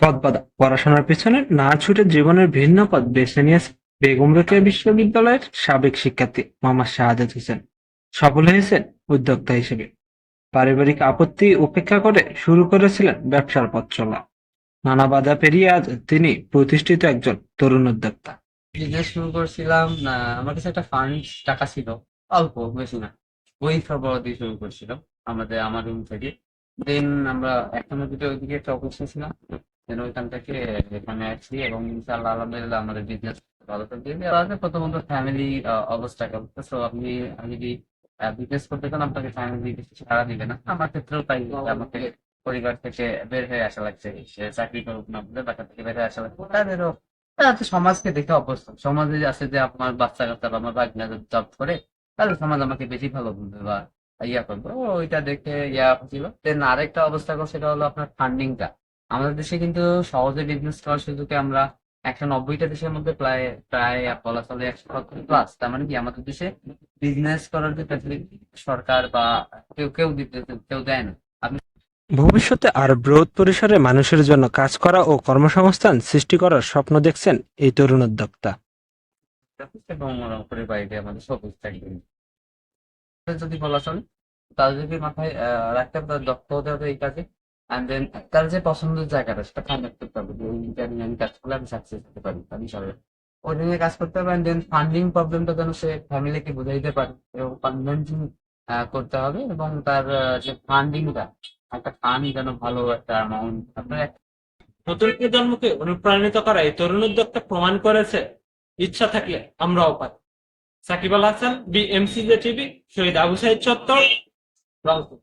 পথ পড়াশোনার পেছনে না ছুটে জীবনের ভিন্ন পথ বেছে নিয়েছে বেগম রোকেয়া বিশ্ববিদ্যালয়ের সাবেক শিক্ষার্থী মোহাম্মদ শাহাদাত হোসেন। সফল হয়েছেন উদ্যোক্তা হিসেবে। পারিবারিক আপত্তি উপেক্ষা করে শুরু করেছিলেন ব্যবসার পথ চলা নানা বাধা পেরিয়ে আজ তিনি প্রতিষ্ঠিত একজন তরুণ উদ্যোক্তা। বিজনেস শুরু করছিলাম আমার কাছে একটা ফান্ড টাকা ছিল, অল্প, বেশি না। ওই সরবরাহ দিয়ে শুরু করছিলাম, আমাদের, আমার রুম থেকে। দেন আমরা একটা দুটো ওইদিকে অফিস ছিলাম দেন ওইখান থেকে এখানে আসছি এবং ইনশাআল্লাহ আলহামদুলিল্লাহ আমাদের বিজনেস ভালো চলছে আমাদের প্রথমত ফ্যামিলি অবস্থা সো আপনি যদি বিজনেস করতে চান, আপনাকে ফ্যামিলি ছাড়া দিবে না। আমার ক্ষেত্রেও তাই, আমাকে পরিবার থেকে বের হয়ে আসা লাগছে। সে চাকরি করুক না বলে বাসা থেকে বের হয়ে আসা লাগছে। তাদেরও সমাজকে দেখে অভ্যস্ত। সমাজে আছে যে আমার বাচ্চা কাচ্চা বা আমার বাগনা জব করে তাহলে সমাজ আমাকে বেশি ভালো বলবে বা ইয়া করবে। ওইটা দেখে ইয়া ছিল। দেন আরেকটা অবস্থা করছে সেটা হলো আপনার ফান্ডিংটা আমাদের দেশে কিন্তু সহজে বিজনেস করার সুযোগে আমরা একশো নব্বইটা দেশের মধ্যে প্রায় প্রায় বলা চলে একশো প্লাস তার মানে কি? আমাদের দেশে বিজনেস করার যে ফ্যাসিলিটি সরকার বা কেউ কেউ দিতে কেউ দেয় না। ভবিষ্যতে আর বৃহৎ পরিসরে মানুষের জন্য কাজ করা ও কর্মসংস্থান সৃষ্টি করার স্বপ্ন দেখছেন এই তরুণ উদ্যোক্তা। এবং আমাদের সবুজ থাকবে। যদি বলা চলে যদি মাথায় রাখতে হবে তার দক্ষ হতে হবে এই কাজে। অ্যান্ড দেন তার যে পছন্দের জায়গাটা, সেটা ফাইন্ড আউট করতে হবে যে ওই আমি কাজ করলে আমি সাকসেস হতে পারি আমি সবাই। ওই নিয়ে কাজ করতে হবে অ্যান্ড দেন ফান্ডিং প্রবলেমটা যেন সে ফ্যামিলিকে বুঝাইতে পারে, এবং ফান্ডিং করতে হবে, এবং তার যে ফান্ডিংটা একটা ফান্ড যেন ভালো একটা অ্যামাউন্ট আপনার নতুন প্রজন্মকে অনুপ্রাণিত করা, এই তরুণ উদ্যোগটা প্রমাণ করেছে, ইচ্ছা থাকলে আমরাও পারি। সাকিব আল হাসান বিএমসি যে টিভি শহীদ আবু সাইদ চত্বর রংপুর।